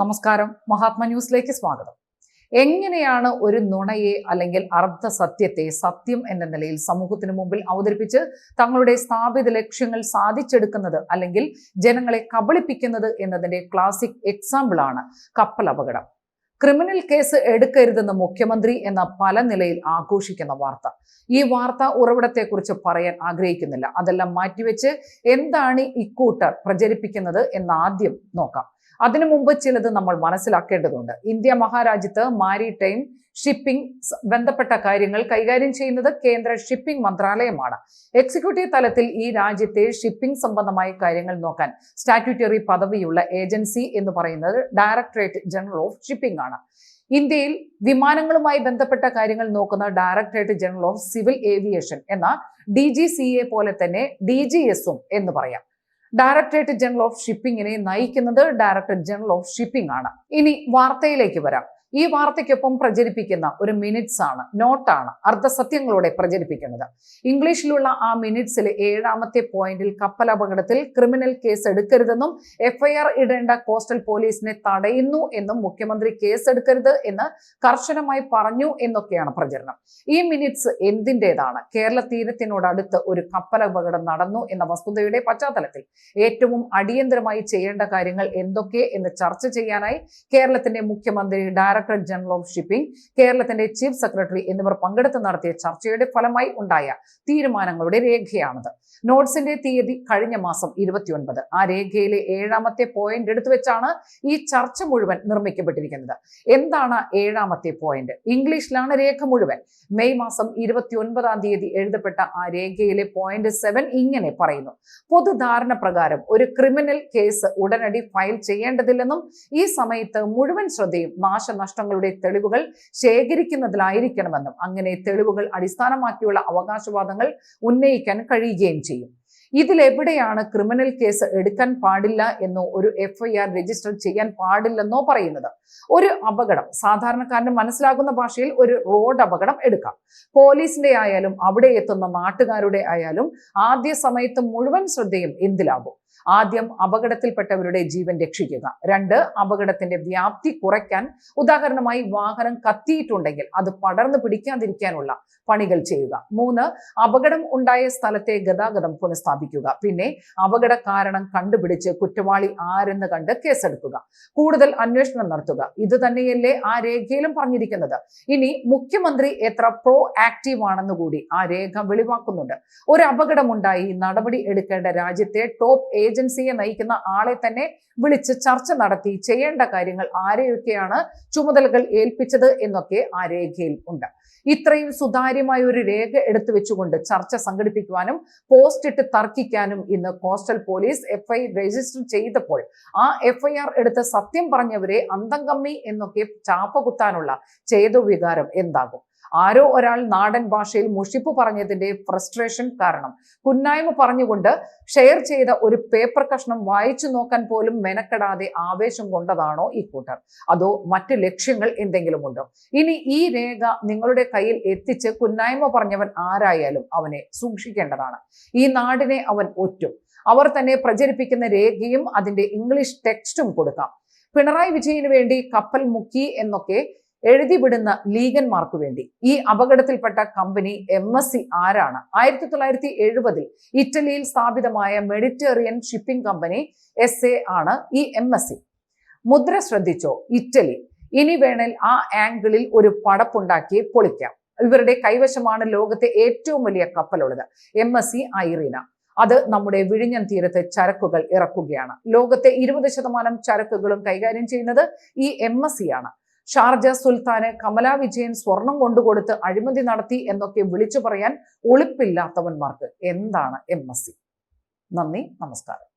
നമസ്കാരം. മഹാത്മ ന്യൂസിലേക്ക് സ്വാഗതം. എങ്ങനെയാണ് ഒരു നുണയെ അല്ലെങ്കിൽ അർദ്ധ സത്യത്തെ സത്യം എന്ന നിലയിൽ സമൂഹത്തിന് മുമ്പിൽ അവതരിപ്പിച്ച് തങ്ങളുടെ സ്ഥാപിത ലക്ഷ്യങ്ങൾ സാധിച്ചെടുക്കുന്നത് അല്ലെങ്കിൽ ജനങ്ങളെ കബളിപ്പിക്കുന്നത് എന്നതിന്റെ ക്ലാസിക് എക്സാമ്പിൾ ആണ് കപ്പൽ അപകടം. ക്രിമിനൽ കേസ് എടുക്കരുതെന്ന് മുഖ്യമന്ത്രി എന്ന പല നിലയിൽ ആഘോഷിക്കുന്ന വാർത്ത. ഈ വാർത്ത ഉറവിടത്തെക്കുറിച്ച് പറയാൻ ആഗ്രഹിക്കുന്നില്ല. അതെല്ലാം മാറ്റിവെച്ച് എന്താണ് ഇക്കൂട്ടർ പ്രചരിപ്പിക്കുന്നത് എന്നാദ്യം നോക്കാം. അതിനു മുമ്പ് ചിലത് നമ്മൾ മനസ്സിലാക്കേണ്ടതുണ്ട്. ഇന്ത്യ മഹാരാജ്യത്ത് മാരിടൈം ഷിപ്പിംഗ് ബന്ധപ്പെട്ട കാര്യങ്ങൾ കൈകാര്യം ചെയ്യുന്നത് കേന്ദ്ര ഷിപ്പിംഗ് മന്ത്രാലയമാണ്. എക്സിക്യൂട്ടീവ് തലത്തിൽ ഈ രാജ്യത്തെ ഷിപ്പിംഗ് സംബന്ധമായ കാര്യങ്ങൾ നോക്കാൻ സ്റ്റാറ്റ്യൂട്ടറി പദവിയുള്ള ഏജൻസി എന്ന് പറയുന്നത് ഡയറക്ടറേറ്റ് ജനറൽ ഓഫ് ഷിപ്പിംഗ് ആണ്. ഇന്ത്യയിൽ വിമാനങ്ങളുമായി ബന്ധപ്പെട്ട കാര്യങ്ങൾ നോക്കുന്ന directorate general of civil aviation എന്ന ഡി ജി സി എ പോലെ തന്നെ ഡി ജി എസും എന്ന് പറയാം. ഡയറക്ടറേറ്റ് ജനറൽ ഓഫ് ഷിപ്പിംഗിനെ നയിക്കുന്നത് ഡയറക്ടർ ജനറൽ ഓഫ് ഷിപ്പിംഗ് ആണ്. ഇനി വാർത്തയിലേക്ക് വരാം. ഈ വാർത്തയ്ക്കൊപ്പം പ്രചരിപ്പിക്കുന്ന ഒരു മിനിറ്റ്സ് ആണ് നോട്ടാണ് അർദ്ധസത്യങ്ങളോടെ പ്രചരിപ്പിക്കുന്നത്. ഇംഗ്ലീഷിലുള്ള ആ മിനിറ്റ്സിൽ ഏഴാമത്തെ പോയിന്റിൽ കപ്പൽ അപകടത്തിൽ ക്രിമിനൽ കേസ് എടുക്കരുതെന്നും എഫ്ഐആർ ഇടേണ്ട കോസ്റ്റൽ പോലീസിനെ തടയുന്നു എന്നും മുഖ്യമന്ത്രി കേസ് എടുക്കരുത് എന്ന് കർശനമായി പറഞ്ഞു എന്നൊക്കെയാണ് പ്രചരണം. ഈ മിനിറ്റ്സ് എന്തിന്റെതാണ്? കേരള തീരത്തിനോടടുത്ത് ഒരു കപ്പൽ അപകടം നടന്നു എന്ന വസ്തുതയുടെ പശ്ചാത്തലത്തിൽ ഏറ്റവും അടിയന്തരമായി ചെയ്യേണ്ട കാര്യങ്ങൾ എന്തൊക്കെ എന്ന് ചർച്ച ചെയ്യാനായി കേരളത്തിന്റെ മുഖ്യമന്ത്രി director director general of shipping കേരളത്തിന്റെ ചീഫ് സെക്രട്ടറി എന്നിവർ പങ്കെടുത്ത് നടത്തിയ ചർച്ചയുടെ ഫലമായി ഉണ്ടായ തീരുമാനങ്ങളുടെ രേഖയാണിത്. നോട്ട്സിന്റെ തീയതി കഴിഞ്ഞ മാസം ഇരുപത്തിയൊൻപത്. ആ രേഖയിലെ ഏഴാമത്തെ പോയിന്റ് എടുത്തു വെച്ചാണ് ഈ ചർച്ച മുഴുവൻ നിർമ്മിക്കപ്പെട്ടിരിക്കുന്നത്. എന്താണ് ഏഴാമത്തെ പോയിന്റ് ഇംഗ്ലീഷിലാണ് രേഖ മുഴുവൻ. മെയ് മാസം ഇരുപത്തിയൊൻപതാം തീയതി എഴുതപ്പെട്ട ആ രേഖയിലെ പോയിന്റ് സെവൻ ഇങ്ങനെ പറയുന്നു. പൊതുധാരണ പ്രകാരം ഒരു ക്രിമിനൽ കേസ് ഉടനടി ഫയൽ ചെയ്യേണ്ടതില്ലെന്നും ഈ സമയത്ത് മുഴുവൻ ശ്രദ്ധയും നാശനഷ്ടങ്ങളുടെ തെളിവുകൾ ശേഖരിക്കുന്നതിലായിരിക്കണമെന്നും അങ്ങനെ തെളിവുകൾ അടിസ്ഥാനമാക്കിയുള്ള അവകാശവാദങ്ങൾ ഉന്നയിക്കാൻ കഴിയുകയും ചെയ്യും. ഇതിലെവിടെയാണ് ക്രിമിനൽ കേസ് എടുക്കാൻ പാടില്ല എന്നോ ഒരു എഫ്ഐആർ രജിസ്റ്റർ ചെയ്യാൻ പാടില്ലെന്നോ പറയുന്നത്? ഒരു അപകടം സാധാരണക്കാരന് മനസ്സിലാകുന്ന ഭാഷയിൽ ഒരു റോഡ് അപകടം എടുക്കാം. പോലീസിന്റെ ആയാലും അവിടെ എത്തുന്ന നാട്ടുകാരുടെ ആയാലും ആദ്യ സമയത്ത് മുഴുവൻ ശ്രദ്ധയും എന്തിലാകും? ആദ്യം അപകടത്തിൽപ്പെട്ടവരുടെ ജീവൻ രക്ഷിക്കുക. രണ്ട് അപകടത്തിന്റെ വ്യാപ്തി കുറയ്ക്കാൻ ഉദാഹരണമായി വാഹനം കത്തിയിട്ടുണ്ടെങ്കിൽ അത് പടർന്നു പിടിക്കാതിരിക്കാനുള്ള പണികൾ ചെയ്യുക. മൂന്ന് അപകടം ഉണ്ടായ സ്ഥലത്തെ ഗതാഗതം പുനഃസ്ഥാപിക്കുക. പിന്നെ അപകട കാരണം കണ്ടുപിടിച്ച് കുറ്റവാളി ആരെന്ന് കണ്ട് കേസെടുക്കുക. കൂടുതൽ അന്വേഷണം നടത്തുക. ഇത് തന്നെയല്ലേ ആ രേഖയിലും പറഞ്ഞിരിക്കുന്നത്. ഇനി മുഖ്യമന്ത്രി എത്ര പ്രോ ആക്റ്റീവ് ആണെന്ന് കൂടി ആ രേഖ വെളിവാക്കുന്നുണ്ട്. ഒരു അപകടമുണ്ടായി നടപടി എടുക്കേണ്ട രാജ്യത്തെ ടോപ്പ് ഏജൻസിയെ നയിക്കുന്ന ആളെ തന്നെ വിളിച്ച് ചർച്ച നടത്തി ചെയ്യേണ്ട കാര്യങ്ങൾ ആരെയൊക്കെയാണ് ചുമതലകൾ ഏൽപ്പിച്ചത് എന്നൊക്കെ ആ രേഖയിൽ ഉണ്ട്. ഇത്രയും സുതാര്യമായ ഒരു രേഖ എടുത്തു വെച്ചുകൊണ്ട് ചർച്ച സംഘടിപ്പിക്കുവാനും പോസ്റ്റ് ഇട്ട് തർക്കിക്കാനും ഇന്ന് കോസ്റ്റൽ പോലീസ് എഫ്ഐ രജിസ്റ്റർ ചെയ്തപ്പോൾ ആ എഫ്ഐആർ എടുത്ത് സത്യം പറഞ്ഞവരെ അന്തം കമ്മി എന്നൊക്കെ ചാപ്പകുത്താനുള്ള ചേതോ വികാരം എന്താകും? ആരോ ഒരാൾ നാടൻ ഭാഷയിൽ മുഷിപ്പ് പറഞ്ഞതിന്റെ ഫ്രസ്ട്രേഷൻ കാരണം. കുന്നായ്മ പറഞ്ഞുകൊണ്ട് ഷെയർ ചെയ്ത ഒരു പേപ്പർ കഷ്ണം വായിച്ചു നോക്കാൻ പോലും മെനക്കെടാതെ ആവേശം കൊണ്ടതാണോ ഈ കൂട്ടർ? അതോ മറ്റ് ലക്ഷ്യങ്ങൾ എന്തെങ്കിലും ഉണ്ടോ ഇനി ഈ രേഖ നിങ്ങളുടെ കയ്യിൽ എത്തിച്ച് കുന്നായ്മ പറഞ്ഞവൻ ആരായാലും അവനെ സൂക്ഷിക്കേണ്ടതാണ്. ഈ നാടിനെ അവൻ ഒറ്റും. അവർ തന്നെ പ്രചരിപ്പിക്കുന്ന രേഖയും അതിന്റെ ഇംഗ്ലീഷ് ടെക്സ്റ്റും കൊടുക്കാം. പിണറായി വിജയന് വേണ്ടി കപ്പൽ മുക്കി എന്നൊക്കെ എഴുതിവിടുന്ന ലീഗന്മാർക്ക് വേണ്ടി. ഈ അപകടത്തിൽപ്പെട്ട കമ്പനി എം എസ് സി ആരാണ്? ആയിരത്തി തൊള്ളായിരത്തി എഴുപതിൽ ഇറ്റലിയിൽ സ്ഥാപിതമായ Mediterranean shipping company S A ആണ് ഈ എം എസ് സി. മുദ്ര ശ്രദ്ധിച്ചോ? ഇറ്റലി. ഇനി വേണൽ ആ ആംഗിളിൽ ഒരു പടപ്പുണ്ടാക്കി പൊളിക്കാം. ഇവരുടെ കൈവശമാണ് ലോകത്തെ ഏറ്റവും വലിയ കപ്പലുള്ളത്. M S C Irina. അത് നമ്മുടെ വിഴിഞ്ഞം തീരത്ത് ചരക്കുകൾ ഇറക്കുകയാണ്. ലോകത്തെ ഇരുപത് ശതമാനം ചരക്കുകളും കൈകാര്യം ചെയ്യുന്നത് ഈ എം എസ് സി ആണ്. ഷാർജ സുൽത്താന് കമല വിജയൻ സ്വർണം കൊണ്ടുകൊടുത്ത് അഴിമതി നടത്തി എന്നൊക്കെ വിളിച്ചു പറയാൻ ഒളിപ്പില്ലാത്തവന്മാർക്ക് എന്താണ് എം നന്ദി നമസ്കാരം.